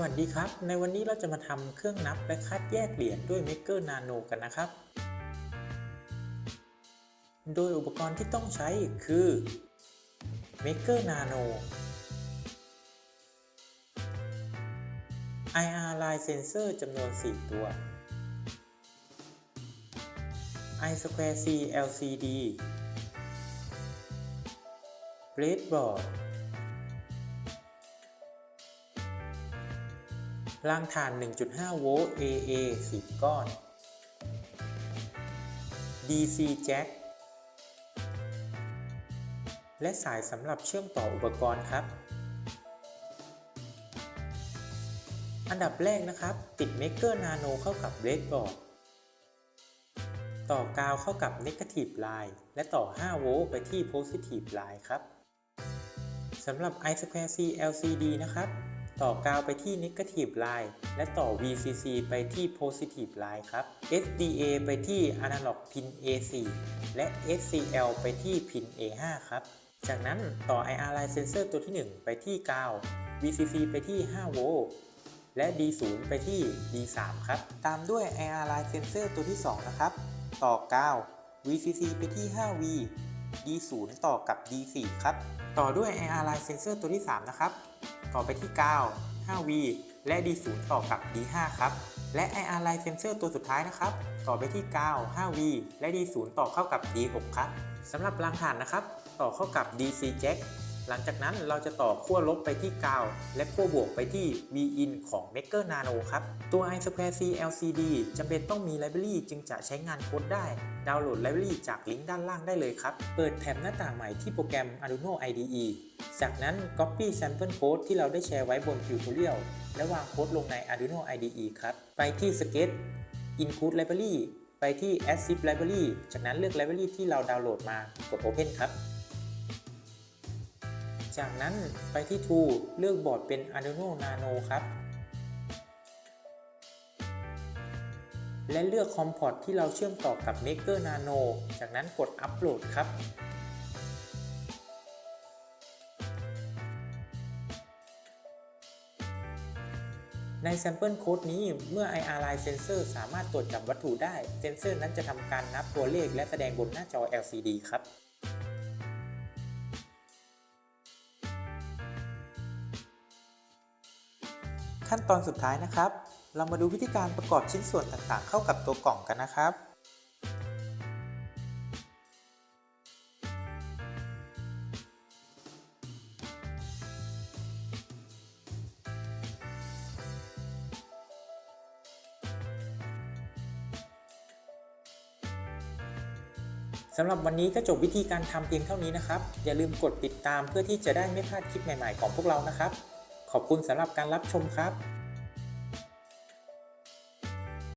วัสดีครับ ในวันนี้เราจะมาทำเครื่องนับและคัดแยกเหรียญด้วย Maker Nano กันนะครับ โดยอุปกรณ์ที่ต้องใช้คือ Maker Nano IR Line Sensor จำนวน 4 ตัว i Square C LCD Breadboard รางถ่าน 1.5 โวลต์ AA 10 ก้อน DC Jack และสายสำหรับเชื่อมต่ออุปกรณ์ครับ อันดับแรกนะครับ ติด Maker Nano เข้ากับ Breadboard ต่อกาวเข้ากับ Negative Line และต่อ 5 โวลต์ไปที่ Positive Line ครับ สำหรับ i Square C LCD นะครับ ต่อกาวไปที่ Negative Line และต่อ VCC ไปที่ Positive Line ครับ SDA ไปที่ Analog Pin A4 และ SCL ไปที่ Pin A5 ครับ จากนั้นต่อ IR Line Sensor ตัวที่ 1 ไปที่กาว VCC ไปที่ 5 โวลต์และ D0 ไปที่ D3 ครับ ตามด้วย IR Line Sensor ตัวที่ 2 นะครับ ต่อกาว VCC ไปที่ 5V D0 ต่อกับ D4 ครับ ต่อด้วย IR Line Sensor ตัวที่ 3 นะครับ ต่อไปที่9 5V และ D0 ต่อกับ D5 ครับ และ IR Line Sensor ตัวสุดท้ายนะครับ ต่อไปที่9 5V และ D0 ต่อเข้ากับ D6 ครับสำหรับรางฐานนะครับ ต่อเข้ากับ DC Jack หลังจากนั้นเราจะต่อขั้วลบไปที่กาว และขั้วบวกไปที่ V-in ของ Maker Nano ครับ ตัว i Square C LCD จำเป็นต้องมีไลบรารีจึงจะใช้งานโค้ดได้ ดาวน์โหลดไลบรารีจากลิงก์ด้านล่างได้เลยครับ เปิดแท็บหน้าต่างใหม่ที่โปรแกรม Arduino IDE จากนั้น Copy Sample Code ที่เราได้แชร์ไว้บน Tutorial และวางโค้ดลงใน Arduino IDE ครับ ไปที่ Sketch Include Library ไปที่ Add Zip Library จากนั้นเลือก Library ที่เราดาวน์โหลดมากด Open ครับ จากนั้นไปที่ Tool เลือกบอร์ดเป็น Arduino Nano ครับ และเลือก COM port ที่เราเชื่อมต่อกับ Maker Nano จากนั้นกด Upload ครับใน Sample Code นี้เมื่อ IR Line Sensor สามารถตรวจจับวัตถุได้ เซนเซอร์นั้นจะทำการนับตัวเลขและแสดงบนหน้าจอ LCD ครับ ขั้นตอนสุดท้ายนะครับ เรามาดูวิธีการประกอบชิ้นส่วนต่างๆ เข้ากับตัวกล่องกันนะครับสำหรับวันนี้ก็จบวิธีการทำเพียงเท่านี้นะครับ อย่าลืมกดติดตามเพื่อที่จะได้ไม่พลาดคลิปใหม่ๆของพวกเรานะครับ ขอบคุณสำหรับการรับชมครับ